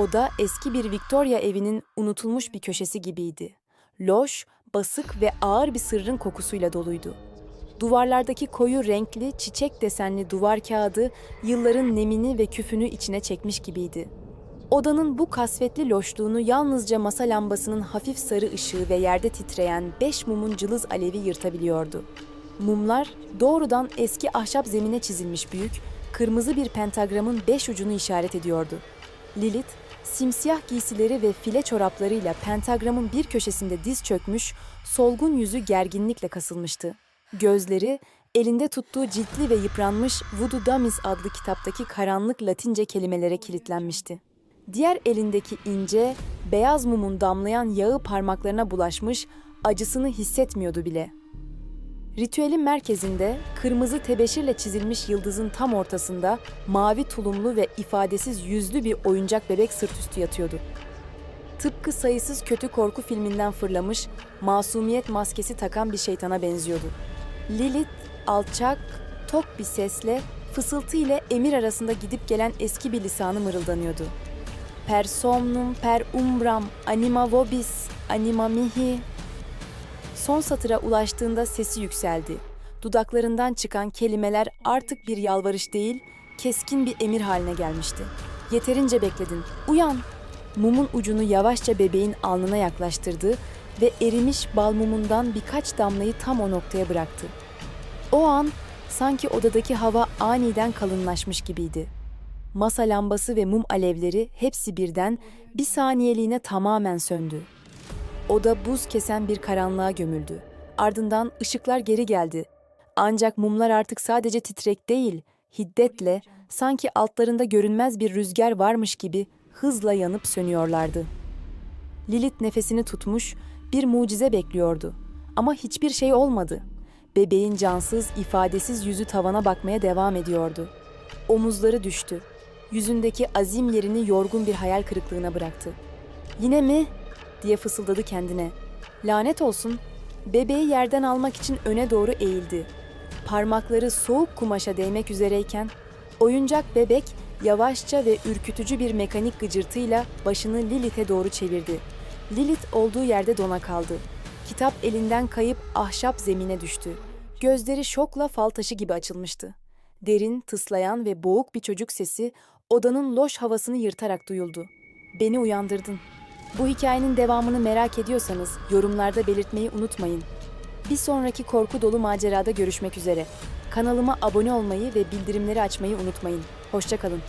Oda eski bir Victoria evinin unutulmuş bir köşesi gibiydi. Loş, basık ve ağır bir sırrın kokusuyla doluydu. Duvarlardaki koyu renkli, çiçek desenli duvar kağıdı yılların nemini ve küfünü içine çekmiş gibiydi. Odanın bu kasvetli loşluğunu yalnızca masa lambasının hafif sarı ışığı ve yerde titreyen beş mumun cılız alevi yırtabiliyordu. Mumlar doğrudan eski ahşap zemine çizilmiş büyük, kırmızı bir pentagramın beş ucunu işaret ediyordu. Lilith, simsiyah giysileri ve file çoraplarıyla pentagramın bir köşesinde diz çökmüş, solgun yüzü gerginlikle kasılmıştı. Gözleri, elinde tuttuğu ciltli ve yıpranmış Voodoo Dummies adlı kitaptaki karanlık Latince kelimelere kilitlenmişti. Diğer elindeki ince, beyaz mumun damlayan yağı parmaklarına bulaşmış, acısını hissetmiyordu bile. Ritüelin merkezinde, kırmızı tebeşirle çizilmiş yıldızın tam ortasında mavi tulumlu ve ifadesiz yüzlü bir oyuncak bebek sırtüstü yatıyordu. Tıpkı sayısız kötü korku filminden fırlamış, masumiyet maskesi takan bir şeytana benziyordu. Lilith, alçak, tok bir sesle, fısıltı ile emir arasında gidip gelen eski bir lisanı mırıldanıyordu. Per somnum, per umbram, anima vobis, anima mihi. Son satıra ulaştığında sesi yükseldi. Dudaklarından çıkan kelimeler artık bir yalvarış değil, keskin bir emir haline gelmişti. Yeterince bekledin. Uyan. Mumun ucunu yavaşça bebeğin alnına yaklaştırdı ve erimiş bal mumundan birkaç damlayı tam o noktaya bıraktı. O an sanki odadaki hava aniden kalınlaşmış gibiydi. Masa lambası ve mum alevleri hepsi birden bir saniyeliğine tamamen söndü. Oda buz kesen bir karanlığa gömüldü. Ardından ışıklar geri geldi. Ancak mumlar artık sadece titrek değil, hiddetle, sanki altlarında görünmez bir rüzgar varmış gibi hızla yanıp sönüyorlardı. Lilith nefesini tutmuş, bir mucize bekliyordu. Ama hiçbir şey olmadı. Bebeğin cansız, ifadesiz yüzü tavana bakmaya devam ediyordu. Omuzları düştü. Yüzündeki azim yerini yorgun bir hayal kırıklığına bıraktı. Yine mi? Diye fısıldadı kendine. Lanet olsun. Bebeği yerden almak için öne doğru eğildi. Parmakları soğuk kumaşa değmek üzereyken oyuncak bebek yavaşça ve ürkütücü bir mekanik gıcırtıyla başını Lilith'e doğru çevirdi. Lilith olduğu yerde dona kaldı. Kitap elinden kayıp ahşap zemine düştü. Gözleri şokla fal taşı gibi açılmıştı. Derin, tıslayan ve boğuk bir çocuk sesi odanın loş havasını yırtarak duyuldu. Beni uyandırdın. Bu hikayenin devamını merak ediyorsanız yorumlarda belirtmeyi unutmayın. Bir sonraki korku dolu macerada görüşmek üzere. Kanalıma abone olmayı ve bildirimleri açmayı unutmayın. Hoşçakalın.